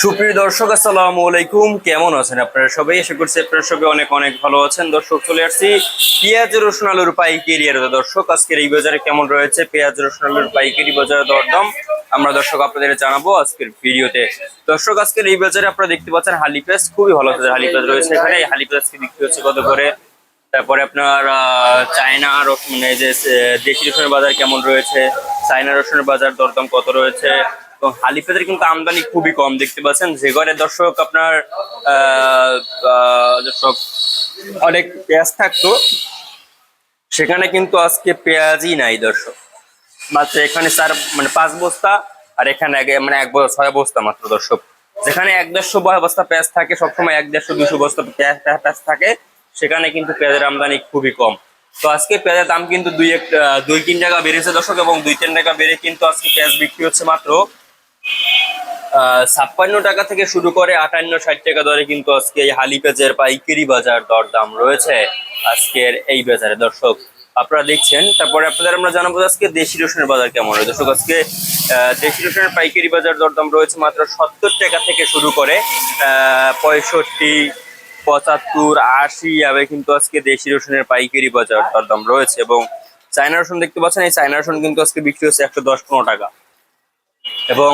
সুপ্রিয় দর্শক, আসসালামু আলাইকুম। কেমন আছেন আপনারা সবাই? আশা করছি আপনারা সবাই অনেক অনেক ভালো আছেন। দর্শক, চলে আসছি পেঁয়াজ, রসুন, আলুর পাইকারি দর্শক, আজকের এই বাজারে কেমন রয়েছে? পেঁয়াজ, রসুন, আলুর পাইকারি বাজারে দরদাম আমরা দর্শক আপনাদের জানাব আজকের ভিডিওতে। দর্শক, আজকের এই বাজারে আপনারা দেখতে পাচ্ছেন হালি পেঁয়াজ খুবই ভালো আছে। হালি পেঁয়াজ রয়েছে এখানে। এই হালি পেঁয়াজ কি বিক্রি হচ্ছে কত করে? তারপরে আপনার চায়না রসুন মানে যে দেশি রসুনের বাজার কেমন রয়েছে? চায়না রসুনের বাজার দরদাম কত রয়েছে? এবং হালি পেঁয়াজের কিন্তু আমদানি খুবই কম, দেখতে পাচ্ছেন? যে ঘরে দর্শক আপনার দর্শক, অনেক পেঁয়াজ থাকতো। সেখানে কিন্তু আজকে পেঁয়াজই নাই দর্শক। মাত্র এখানে চার মানে পাঁচ বস্তা, আর এখানে মানে এক বস্তা, ছয় বস্তা মাত্র দর্শক। যেখানে এক দেড়শো বস্তা পেঁয়াজ থাকে, সবসময় এক দেড়শো দুশো বস্তা পেঁয়াজ থাকে। সেখানে কিন্তু পেঁয়াজের আমদানি খুবই কম। তো আজকে পেঁয়াজের দাম কিন্তু দুই এক দুই, তিন টাকা বেড়েছে দর্শক, এবং দুই, তিন টাকা বেড়ে কিন্তু আজকে পেঁয়াজ বিক্রি হচ্ছে মাত্র ছাপ্পান্ন টাকা থেকে শুরু করে আটান্ন, ষাট টাকা দরে কিন্তু আজকে এই হালি পেঁয়াজের পাইকারি বাজার দরদাম রয়েছে আজকের এই বাজারে। দর্শক, আপনারা দেখছেন, তারপরে আপনাদের আমরা জানাব আজকে দেশি রসুনের বাজার কেমন হয় দর্শক, আজকে দেশি রসুনের পাইকারি বাজার দরদাম রয়েছে মাত্র সত্তর টাকা থেকে শুরু করে পঁয়ষট্টি, পঁচাত্তর, আশি এভাবে কিন্তু আজকে দেশি রসুনের পাইকারি বাজার দরদাম রয়েছে এবং চায়না রসুন দেখতে পাচ্ছেন, এই চায়না রসুন কিন্তু আজকে বিক্রি হচ্ছে একশো দশ পনেরো টাকা। এবং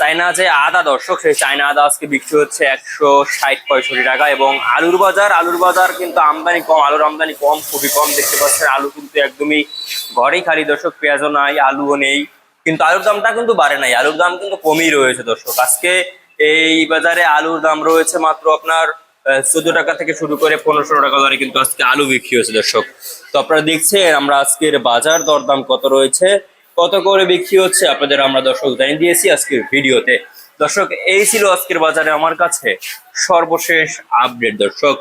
চায়না যে আদা দর্শক, সেই চায়না আদা আজকে বিক্রি হচ্ছে একশো ষাট, পঁয়ষট্টি টাকা এবং আলুর বাজার আলুর বাজার কিন্তু আমদানি কম, আলুর আমদানি কম, খুবই কম, দেখতে পাচ্ছেন আলু কিন্তু একদমই ঘরেই খালি দর্শক, পেঁয়াজও নাই, আলুও নেই, কিন্তু আলুর দামটা কিন্তু বাড়ে নাই, আলুর দাম কিন্তু কমই রয়েছে দর্শক। আজকে এই বাজারে আলুর দাম রয়েছে মাত্র আপনার চোদ্দ টাকা থেকে শুরু করে পনেরোশো টাকা দরে কিন্তু আজকে আলু বিক্রি হয়েছে দর্শক। তো আপনারা দেখছেন আমরা আজকের বাজার দরদাম কত রয়েছে কত করে বিক্রি হচ্ছে আপনাদের আমরা দর্শক জানিয়ে দিয়েছি আজকের ভিডিওতে। দর্শক, এই ছিল আজকের বাজারে আমার কাছে সর্বশেষ আপডেট। দর্শক